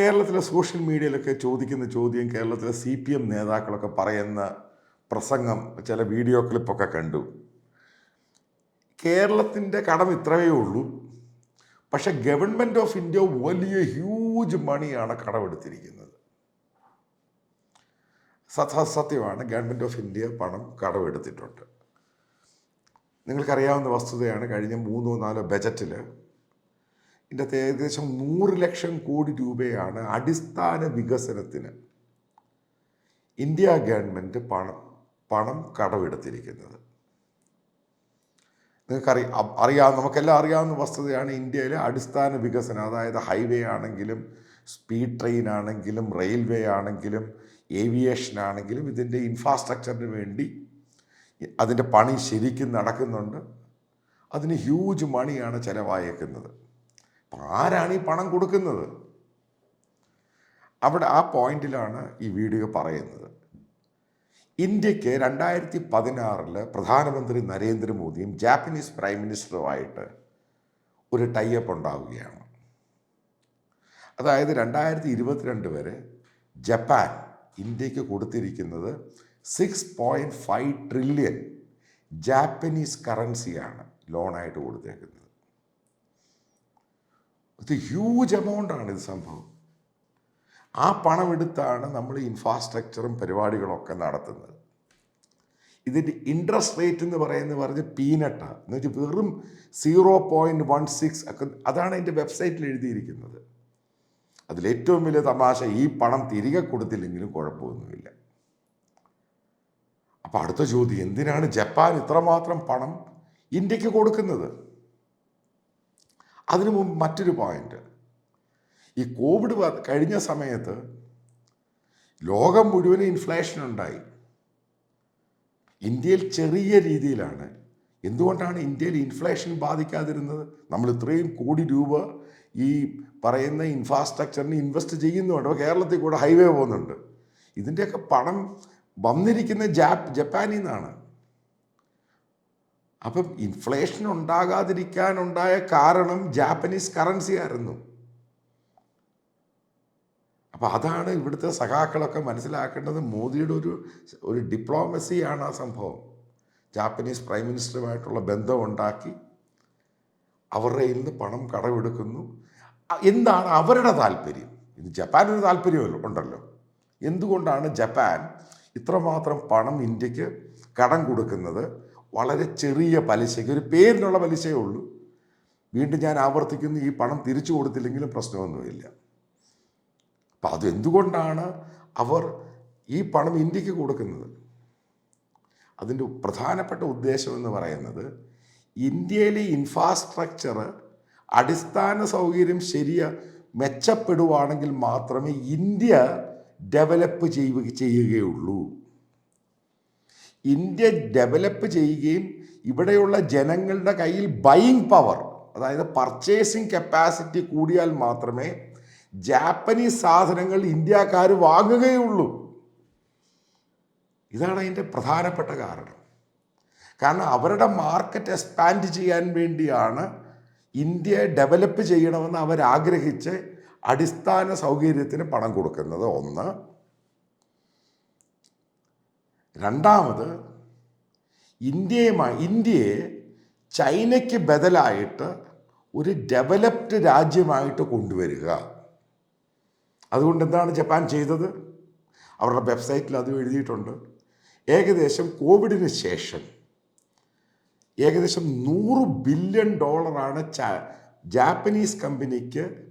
കേരളത്തിലെ സോഷ്യൽ മീഡിയയിലൊക്കെ ചോദിക്കുന്ന ചോദ്യം കേരളത്തിലെ സി പി എം നേതാക്കളൊക്കെ പറയുന്ന പ്രസംഗം ചില വീഡിയോ ക്ലിപ്പൊക്കെ കണ്ടു. കേരളത്തിന്റെ കടം ഇത്രയേ ഉള്ളൂ. പക്ഷെ ഗവൺമെന്റ് ഓഫ് ഇന്ത്യ വലിയ ഹ്യൂജ് മണിയാണ് കടമെടുത്തിരിക്കുന്നത്. സത്യസത്യമാണ് ഗവൺമെന്റ് ഓഫ് ഇന്ത്യ പണം കടമെടുത്തിട്ടുണ്ട്. നിങ്ങൾക്കറിയാവുന്ന വസ്തുതയാണ് കഴിഞ്ഞ മൂന്നോ നാലോ ബജറ്റിൽ ഇതിന്റെ ഏകദേശം നൂറ് ലക്ഷം കോടി രൂപയാണ് അടിസ്ഥാന വികസനത്തിന് ഇന്ത്യ ഗവൺമെന്റ് പണം പണം കടമെടുത്തിരിക്കുന്നത്. നിങ്ങൾക്കറി അ- അറിയാം നമുക്കെല്ലാം അറിയാവുന്ന വസ്തുതയാണ് ഇന്ത്യയിലെ അടിസ്ഥാന വികസനം. അതായത് ഹൈവേ ആണെങ്കിലും സ്പീഡ് ട്രെയിൻ ആണെങ്കിലും റെയിൽവേ ആണെങ്കിലും ഏവിയേഷൻ ആണെങ്കിലും ഇതിന്റെ ഇൻഫ്രാസ്ട്രക്ചറിന് വേണ്ടി അതിന്റെ പണി ശരിക്കും നടക്കുന്നുണ്ട്. അതിന് ഹ്യൂജ് മണിയാണ് ചിലവായേക്കുന്നത്. ആരാണ് ഈ പണം കൊടുക്കുന്നത്? അവിടെ ആ പോയിന്റിലാണ് ഈ വീഡിയോ പറയുന്നത്. ഇന്ത്യയ്ക്ക് രണ്ടായിരത്തി പതിനാറിൽ പ്രധാനമന്ത്രി നരേന്ദ്രമോദിയും ജാപ്പനീസ് പ്രൈം മിനിസ്റ്ററുമായിട്ട് ഒരു ടൈപ്പ് ഉണ്ടാവുകയാണ്. അതായത് രണ്ടായിരത്തി ഇരുപത്തിരണ്ട് വരെ ജപ്പാൻ ഇന്ത്യയ്ക്ക് കൊടുത്തിരിക്കുന്നത് six point five trillion Japanese കറൻസിയാണ് ലോണായിട്ട് കൊടുത്തേക്കുന്നത്. ഇത് ഹ്യൂജ് എമൗണ്ടാണ് ഇത് സംഭവം. ആ പണമെടുത്താണ് നമ്മൾ ഇൻഫ്രാസ്ട്രക്ചറും പരിപാടികളൊക്കെ നടത്തുന്നത്. ഇതിന്റെ ഇൻട്രസ്റ്റ് റേറ്റ് എന്ന് പറയുന്നത് പറഞ്ഞ് പീനട്ടാണ് എന്ന് വെച്ചാൽ വെറും സീറോ പോയിന്റ് വൺ സിക്സ് ഒക്കെ അതാണ് അതിന്റെ വെബ്സൈറ്റിൽ എഴുതിയിരിക്കുന്നത്. അതിലേറ്റവും വലിയ തമാശ ഈ പണം തിരികെ കൊടുത്തില്ലെങ്കിലും കുഴപ്പമൊന്നുമില്ല. അപ്പോൾ അടുത്ത ചോദ്യം എന്തിനാണ് ജപ്പാൻ ഇത്രമാത്രം പണം ഇന്ത്യയ്ക്ക് കൊടുക്കുന്നത്? അതിനു മുമ്പ് മറ്റൊരു പോയിന്റ് ഈ കോവിഡ് കഴിഞ്ഞ സമയത്ത് ലോകം മുഴുവൻ ഇൻഫ്ലേഷൻ ഉണ്ടായി. ഇന്ത്യയിൽ ചെറിയ രീതിയിലാണ്. എന്തുകൊണ്ടാണ് ഇന്ത്യയിൽ ഇൻഫ്ലേഷൻ ബാധിക്കാതിരുന്നത്? നമ്മൾ ഇത്രയും കോടി രൂപ ഈ പറയുന്ന ഇൻഫ്രാസ്ട്രക്ചറിന് ഇൻവെസ്റ്റ് ചെയ്യുന്നുണ്ട്. കേരളത്തിൽ കൂടെ ഹൈവേ പോകുന്നുണ്ട്. ഇതിന്റെയൊക്കെ പണം വന്നിരിക്കുന്ന ജാപ്പ് ജപ്പാനിൽ നിന്നാണ്. അപ്പം ഇൻഫ്ലേഷൻ ഉണ്ടാകാതിരിക്കാനുണ്ടായ കാരണം ജാപ്പനീസ് കറൻസി ആയിരുന്നു. അപ്പോൾ അതാണ് ഇവിടുത്തെ സഖാക്കളൊക്കെ മനസ്സിലാക്കേണ്ടത് മോദിയുടെ ഒരു ഒരു ഡിപ്ലോമസിയാണ് ആ സംഭവം. ജാപ്പനീസ് പ്രൈം മിനിസ്റ്ററുമായിട്ടുള്ള ബന്ധമുണ്ടാക്കി അവരുടെ കയ്യിൽ നിന്ന് പണം കടമെടുക്കുന്നു. എന്താണ് അവരുടെ താല്പര്യം? ഇത് ജപ്പാനൊരു താല്പര്യം ഉണ്ടല്ലോ. എന്തുകൊണ്ടാണ് ജപ്പാൻ ഇത്രമാത്രം പണം ഇന്ത്യയ്ക്ക് കടം കൊടുക്കുന്നത്? വളരെ ചെറിയ പലിശയ്ക്ക് ഒരു പേരിനുള്ള പലിശയേ ഉള്ളൂ. വീണ്ടും ഞാൻ ആവർത്തിക്കുന്നു ഈ പണം തിരിച്ചു കൊടുത്തില്ലെങ്കിലും പ്രശ്നമൊന്നുമില്ല. അപ്പം അതെന്തുകൊണ്ടാണ് അവർ ഈ പണം ഇന്ത്യയ്ക്ക് കൊടുക്കുന്നത്? അതിന്റെ പ്രധാനപ്പെട്ട ഉദ്ദേശം എന്ന് പറയുന്നത് ഇന്ത്യയിലെ ഇൻഫ്രാസ്ട്രക്ചർ അടിസ്ഥാന സൗകര്യം ശരിയ മെച്ചപ്പെടുവാണെങ്കിൽ മാത്രമേ ഇന്ത്യ ഡെവലപ്പ് ചെയ്യുക ചെയ്യുകയുള്ളൂ. ഇന്ത്യ ഡെവലപ്പ് ചെയ്യുകയും ഇവിടെയുള്ള ജനങ്ങളുടെ കയ്യിൽ ബൈയിങ് പവർ അതായത് പർച്ചേസിങ് കപ്പാസിറ്റി കൂടിയാൽ മാത്രമേ ജാപ്പനീസ് സാധനങ്ങൾ ഇന്ത്യക്കാർ വാങ്ങുകയുള്ളൂ. ഇതാണ് അതിന്റെ പ്രധാനപ്പെട്ട കാരണം. കാരണം അവരുടെ മാർക്കറ്റ് എക്സ്പാൻഡ് ചെയ്യാൻ വേണ്ടിയാണ് ഇന്ത്യയെ ഡെവലപ്പ് ചെയ്യണമെന്ന് അവരാഗ്രഹിച്ച് അടിസ്ഥാന സൗകര്യത്തിന് പണം കൊടുക്കുന്നത്. ഒന്ന് രണ്ടാമത് ഇന്ത്യയുമായി ഇന്ത്യയെ ചൈനയ്ക്ക് ബദലായിട്ട് ഒരു ഡെവലപ്ഡ് രാജ്യമായിട്ട് കൊണ്ടുവരിക. അതുകൊണ്ട് എന്താണ് ജപ്പാൻ ചെയ്തത്? അവരുടെ വെബ്സൈറ്റിൽ അത് എഴുതിയിട്ടുണ്ട്. ഏകദേശം കോവിഡിന് ശേഷം ഏകദേശം നൂറ് ബില്യൺ ഡോളറാണ് ജാപ്പനീസ് കമ്പനിക്ക്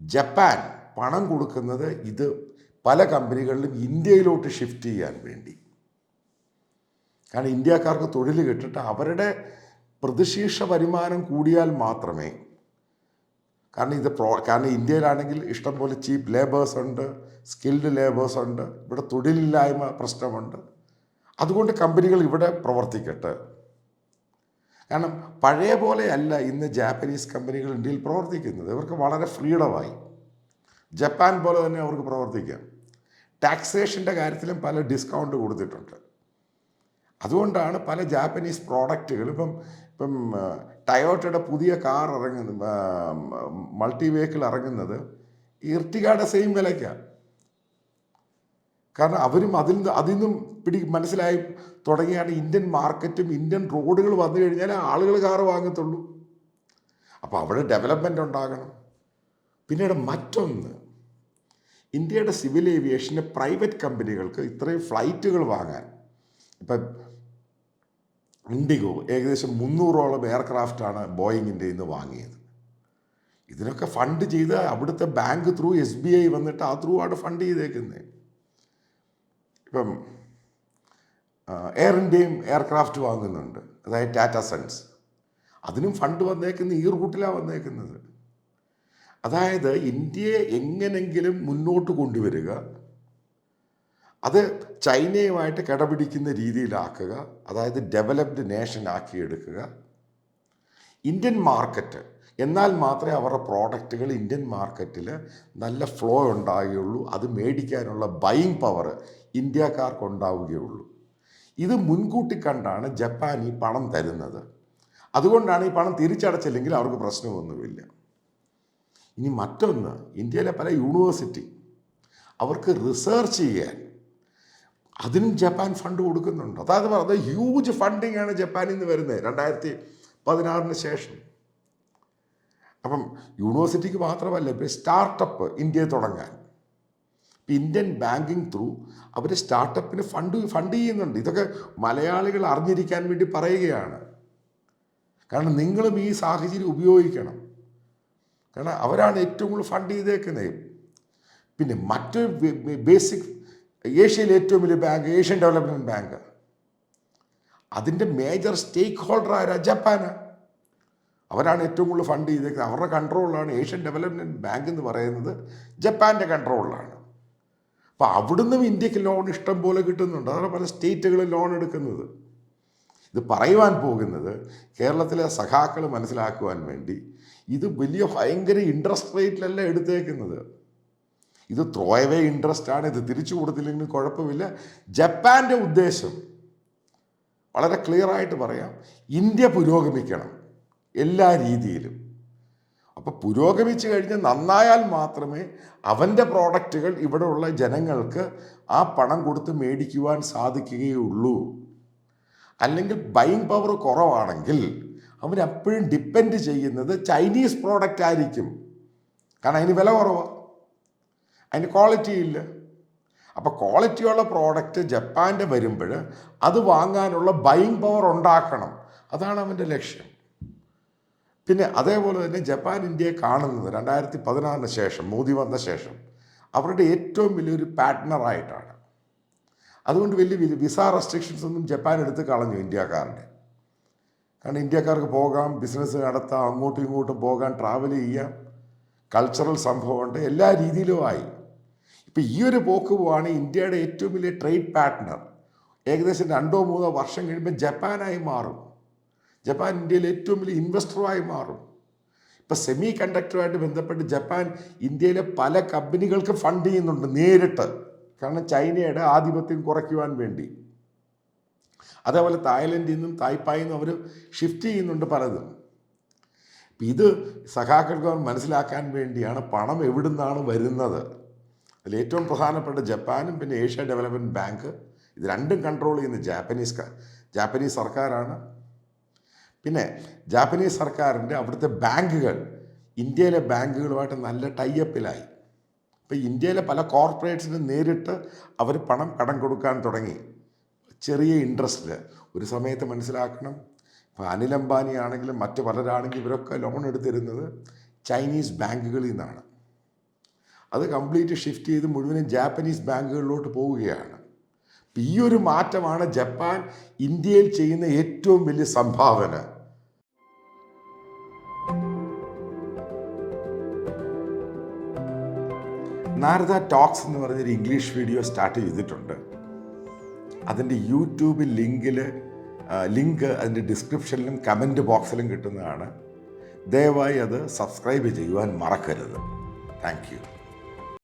ജപ്പാൻ പണം കൊടുക്കുന്നത് ഇത് പല കമ്പനികളിലും ഇന്ത്യയിലോട്ട് ഷിഫ്റ്റ് ചെയ്യാൻ വേണ്ടി. കാരണം ഇന്ത്യക്കാർക്ക് തൊഴിൽ കിട്ടിട്ട് അവരുടെ പ്രതിശീർഷ വരുമാനം കൂടിയാൽ മാത്രമേ. കാരണം ഇത് പ്രോ കാരണം ഇന്ത്യയിലാണെങ്കിൽ ഇഷ്ടംപോലെ ചീപ്പ് ലേബേഴ്സ് ഉണ്ട് സ്കിൽഡ് ലേബേഴ്സ് ഉണ്ട് ഇവിടെ തൊഴിലില്ലായ്മ പ്രശ്നമുണ്ട്. അതുകൊണ്ട് കമ്പനികൾ ഇവിടെ പ്രവർത്തിക്കട്ടെ. കാരണം പഴയ പോലെയല്ല ഇന്ന് ജാപ്പനീസ് കമ്പനികൾ ഇന്ത്യയിൽ പ്രവർത്തിക്കുന്നത്. ഇവർക്ക് വളരെ ഫ്രീഡമായി. ജപ്പാൻ പോലെ തന്നെ അവർക്ക് പ്രവർത്തിക്കാം. ടാക്സേഷന്റെ കാര്യത്തിലും പല ഡിസ്കൗണ്ട് കൊടുത്തിട്ടുണ്ട്. അതുകൊണ്ടാണ് പല ജാപ്പനീസ് പ്രോഡക്റ്റുകൾ ഇപ്പം ഇപ്പം ടയോട്ടയുടെ പുതിയ കാർ ഇറങ്ങുന്നത് മൾട്ടി വെഹിക്കിൾ ഇറങ്ങുന്നത് ഇർട്ടികാടെ സെയിം വിലയ്ക്കാണ് കാരണം അവരും അതിൽ നിന്ന് അതിൽ നിന്നും പിടി മനസ്സിലായി തുടങ്ങിയാണ് ഇന്ത്യൻ മാർക്കറ്റും ഇന്ത്യൻ റോഡുകൾ വന്നു കഴിഞ്ഞാൽ ആളുകൾ കാറ് വാങ്ങത്തുള്ളൂ. അപ്പോൾ അവിടെ ഡെവലപ്മെന്റ് ഉണ്ടാകണം. പിന്നീട് മറ്റൊന്ന് ഇന്ത്യയുടെ സിവിൽ ഏവിയേഷന് പ്രൈവറ്റ് കമ്പനികൾക്ക് ഇത്രയും ഫ്ലൈറ്റുകൾ വാങ്ങാൻ. ഇപ്പം ഇൻഡിഗോ ഏകദേശം മുന്നൂറോളം എയർക്രാഫ്റ്റാണ് ബോയിങ്ങിന്റെ ഇന്ന് വാങ്ങിയത്. ഇതിനൊക്കെ ഫണ്ട് ചെയ്ത് അവിടുത്തെ bank through S B I വന്നിട്ട് ആ ത്രൂ ആണ് ഫണ്ട് ചെയ്തേക്കുന്നത് ഇപ്പം എയർ ഇന്ത്യയും എയർക്രാഫ്റ്റ് വാങ്ങുന്നുണ്ട്. അതായത് ടാറ്റ സൺസ്. അതിനും ഫണ്ട് വന്നേക്കുന്നത് ഈ റൂട്ടിലാണ് വന്നേക്കുന്നത്. അതായത് ഇന്ത്യയെ എങ്ങനെങ്കിലും മുന്നോട്ട് കൊണ്ടുവരിക അത് ചൈനയുമായിട്ട് കിടപിടിക്കുന്ന രീതിയിലാക്കുക അതായത് ഡെവലപ്ഡ് നേഷൻ ആക്കിയെടുക്കുക. ഇന്ത്യൻ മാർക്കറ്റ് എന്നാൽ മാത്രമേ അവരുടെ പ്രോഡക്റ്റുകൾ ഇന്ത്യൻ മാർക്കറ്റിൽ നല്ല ഫ്ലോ ഉണ്ടാകുകയുള്ളൂ അത് മേടിക്കാനുള്ള ബയിങ് പവർ ഇന്ത്യക്കാർക്ക് ഉണ്ടാവുകയുള്ളൂ. ഇത് മുൻകൂട്ടി കണ്ടാണ് ജപ്പാൻ ഈ പണം തരുന്നത്. അതുകൊണ്ടാണ് ഈ പണം തിരിച്ചടച്ചില്ലെങ്കിൽ അവർക്ക് പ്രശ്നമൊന്നുമില്ല. ഇനി മറ്റൊന്ന് ഇന്ത്യയിലെ പല യൂണിവേഴ്സിറ്റി അവർക്ക് റിസർച്ച് ചെയ്യാൻ അതിനും ജപ്പാൻ ഫണ്ട് കൊടുക്കുന്നുണ്ട്? അതായത് പറഞ്ഞത്. ഹ്യൂജ് ഫണ്ടിങ് ആണ് ജപ്പാനിൽ നിന്ന് വരുന്നത് രണ്ടായിരത്തി പതിനാറിന് ശേഷം. അപ്പം യൂണിവേഴ്സിറ്റിക്ക് മാത്രമല്ല ഇപ്പോൾ സ്റ്റാർട്ടപ്പ് ഇന്ത്യയിൽ തുടങ്ങാൻ. ഇപ്പം ഇന്ത്യൻ ബാങ്കിങ് ത്രൂ അവർ സ്റ്റാർട്ടപ്പിന് ഫണ്ട് ഫണ്ട് ചെയ്യുന്നുണ്ട്. ഇതൊക്കെ മലയാളികൾ അറിഞ്ഞിരിക്കാൻ വേണ്ടി പറയുകയാണ്. കാരണം നിങ്ങളും ഈ സാഹചര്യം ഉപയോഗിക്കണം. കാരണം അവരാണ് ഏറ്റവും കൂടുതൽ ഫണ്ട് ചെയ്തേക്കുന്നത്. പിന്നെ മറ്റൊരു ബേസിക് ഏഷ്യയിലെ ഏറ്റവും വലിയ ബാങ്ക് ഏഷ്യൻ ഡെവലപ്മെന്റ് ബാങ്ക്. അതിന്റെ മേജർ സ്റ്റേക്ക് ഹോൾഡർ ജപ്പാന് അവരാണ് ഏറ്റവും കൂടുതൽ ഫണ്ട് ചെയ്തേക്കുന്നത്. അവരുടെ കൺട്രോളിലാണ് ഏഷ്യൻ ഡെവലപ്മെന്റ് ബാങ്ക് എന്ന് പറയുന്നത് ജപ്പാന്റെ കൺട്രോളിലാണ്. അപ്പോൾ അവിടുന്ന് ഇന്ത്യയ്ക്ക് ലോൺ ഇഷ്ടം പോലെ കിട്ടുന്നുണ്ട്. അതാണ് പല സ്റ്റേറ്റുകളിൽ ലോൺ എടുക്കുന്നത്. ഇത് പറയുവാൻ പോകുന്നത് കേരളത്തിലെ സഖാക്കൾ മനസ്സിലാക്കുവാൻ വേണ്ടി ഇത് വലിയ ഭയങ്കര ഇൻട്രസ്റ്റ് റേറ്റിലല്ല എടുത്തേക്കുന്നത്. ഇത് ത്രോയവേ ഇൻട്രസ്റ്റ് ആണ്. ഇത് തിരിച്ചു കൊടുത്തില്ലെങ്കിൽ കുഴപ്പമില്ല. ജപ്പാന്റെ ഉദ്ദേശം വളരെ ക്ലിയർ ആയിട്ട് പറയാം. ഇന്ത്യ പുരോഗമിക്കണം എല്ലാ രീതിയിലും. അപ്പോൾ പുരോഗമിച്ച് കഴിഞ്ഞ് നന്നായാൽ മാത്രമേ അവന്റെ പ്രോഡക്റ്റുകൾ ഇവിടെയുള്ള ജനങ്ങൾക്ക് ആ പണം കൊടുത്ത് മേടിക്കുവാൻ സാധിക്കുകയുള്ളൂ. അല്ലെങ്കിൽ ബൈങ് പവർ കുറവാണെങ്കിൽ അവൻ അപ്പോഴും ഡിപ്പെൻഡ് ചെയ്യുന്നത് ചൈനീസ് പ്രോഡക്റ്റ് ആയിരിക്കും. കാരണം അതിന് വില കുറവാണ് അതിന് ക്വാളിറ്റി ഇല്ല. അപ്പോൾ ക്വാളിറ്റിയുള്ള പ്രോഡക്റ്റ് ജപ്പാന്റെ വരുമ്പോൾ അത് വാങ്ങാനുള്ള ബൈങ് പവർ ഉണ്ടാക്കണം. അതാണ് അവന്റെ ലക്ഷ്യം. പിന്നെ അതേപോലെ തന്നെ ജപ്പാൻ ഇന്ത്യയെ കാണുന്നത് രണ്ടായിരത്തി പതിനാറിന് ശേഷം മോദി വന്ന ശേഷം അവരുടെ ഏറ്റവും വലിയൊരു പാർട്ട്ണറായിട്ടാണ് അതുകൊണ്ട് വലിയ വിസ റെസ്ട്രിക്ഷൻസ് ഒന്നും ജപ്പാൻ എടുത്ത് കളഞ്ഞു ഇന്ത്യക്കാരുടെ. കാരണം ഇന്ത്യക്കാർക്ക് പോകാം ബിസിനസ് നടത്താം അങ്ങോട്ടും ഇങ്ങോട്ടും പോകാം ട്രാവൽ ചെയ്യാം കൾച്ചറൽ സംഭവമുണ്ട് എല്ലാ രീതിയിലും ആയി. ഇപ്പം ഈ ഒരു പോക്ക് പോവാണ് ഇന്ത്യയുടെ ഏറ്റവും വലിയ ട്രേഡ് പാർട്ട്ണർ ഏകദേശം രണ്ടോ മൂന്നോ വർഷം കഴിയുമ്പോൾ ജപ്പാനായി മാറും. ജപ്പാൻ ഇന്ത്യയിലെ ഏറ്റവും വലിയ ഇൻവെസ്റ്ററുമായി മാറും. ഇപ്പം സെമി കണ്ടക്ടറുമായിട്ട് ബന്ധപ്പെട്ട് ജപ്പാൻ ഇന്ത്യയിലെ പല കമ്പനികൾക്ക് ഫണ്ട് ചെയ്യുന്നുണ്ട് നേരിട്ട്. കാരണം ചൈനയുടെ ആധിപത്യം കുറയ്ക്കുവാൻ വേണ്ടി. അതേപോലെ തായ്ലൻഡിൽ നിന്നും തായ്പായിൽ നിന്നും അവർ ഷിഫ്റ്റ് ചെയ്യുന്നുണ്ട് പലതും. ഇത് സഖാക്കൾക്ക് മനസ്സിലാക്കാൻ വേണ്ടിയാണ് പണം എവിടുന്നാണ് വരുന്നത്. അതിൽ ഏറ്റവും പ്രധാനപ്പെട്ട ജപ്പാനും പിന്നെ ഏഷ്യ ഡെവലപ്മെന്റ് ബാങ്ക് ഇത് രണ്ടും കൺട്രോൾ ചെയ്യുന്ന ജാപ്പനീസ് ജാപ്പനീസ് സർക്കാരാണ്. പിന്നെ ജാപ്പനീസ് സർക്കാരിന്റെ അവിടുത്തെ ബാങ്കുകൾ ഇന്ത്യയിലെ ബാങ്കുകളുമായിട്ട് നല്ല ടൈയപ്പിലായി ഇപ്പോൾ ഇന്ത്യയിലെ പല കോർപ്പറേറ്റ്സിനും നേരിട്ട് അവർ പണം കടം കൊടുക്കാൻ തുടങ്ങി. ചെറിയ ഇൻട്രസ്റ്റിൽ ഒരു സമയത്ത് മനസ്സിലാക്കണം ഇപ്പോൾ അനിൽ അംബാനി ആണെങ്കിലും മറ്റു പലരാണെങ്കിലും ഇവരൊക്കെ ലോൺ എടുത്തിരുന്നത് ചൈനീസ് ബാങ്കുകളിൽ നിന്നാണ്. അത് കംപ്ലീറ്റ് ഷിഫ്റ്റ് ചെയ്ത് മുഴുവനും ജാപ്പനീസ് ബാങ്കുകളിലോട്ട് പോവുകയാണ്. ഈ ഒരു മാറ്റമാണ് ജപ്പാൻ ഇന്ത്യയിൽ ചെയ്യുന്ന ഏറ്റവും വലിയ സംഭാവന. നാരദ ടോക്സ് എന്ന് പറഞ്ഞൊരു ഇംഗ്ലീഷ് വീഡിയോ സ്റ്റാർട്ട് ചെയ്തിട്ടുണ്ട്. അതിന്റെ യൂട്യൂബ് ലിങ്കിൽ ലിങ്ക് അതിന്റെ ഡിസ്ക്രിപ്ഷനിലും കമന്റ് ബോക്സിലും കിട്ടുന്നതാണ്. ദയവായി അത് സബ്സ്ക്രൈബ് ചെയ്യുവാൻ മറക്കരുത്. താങ്ക്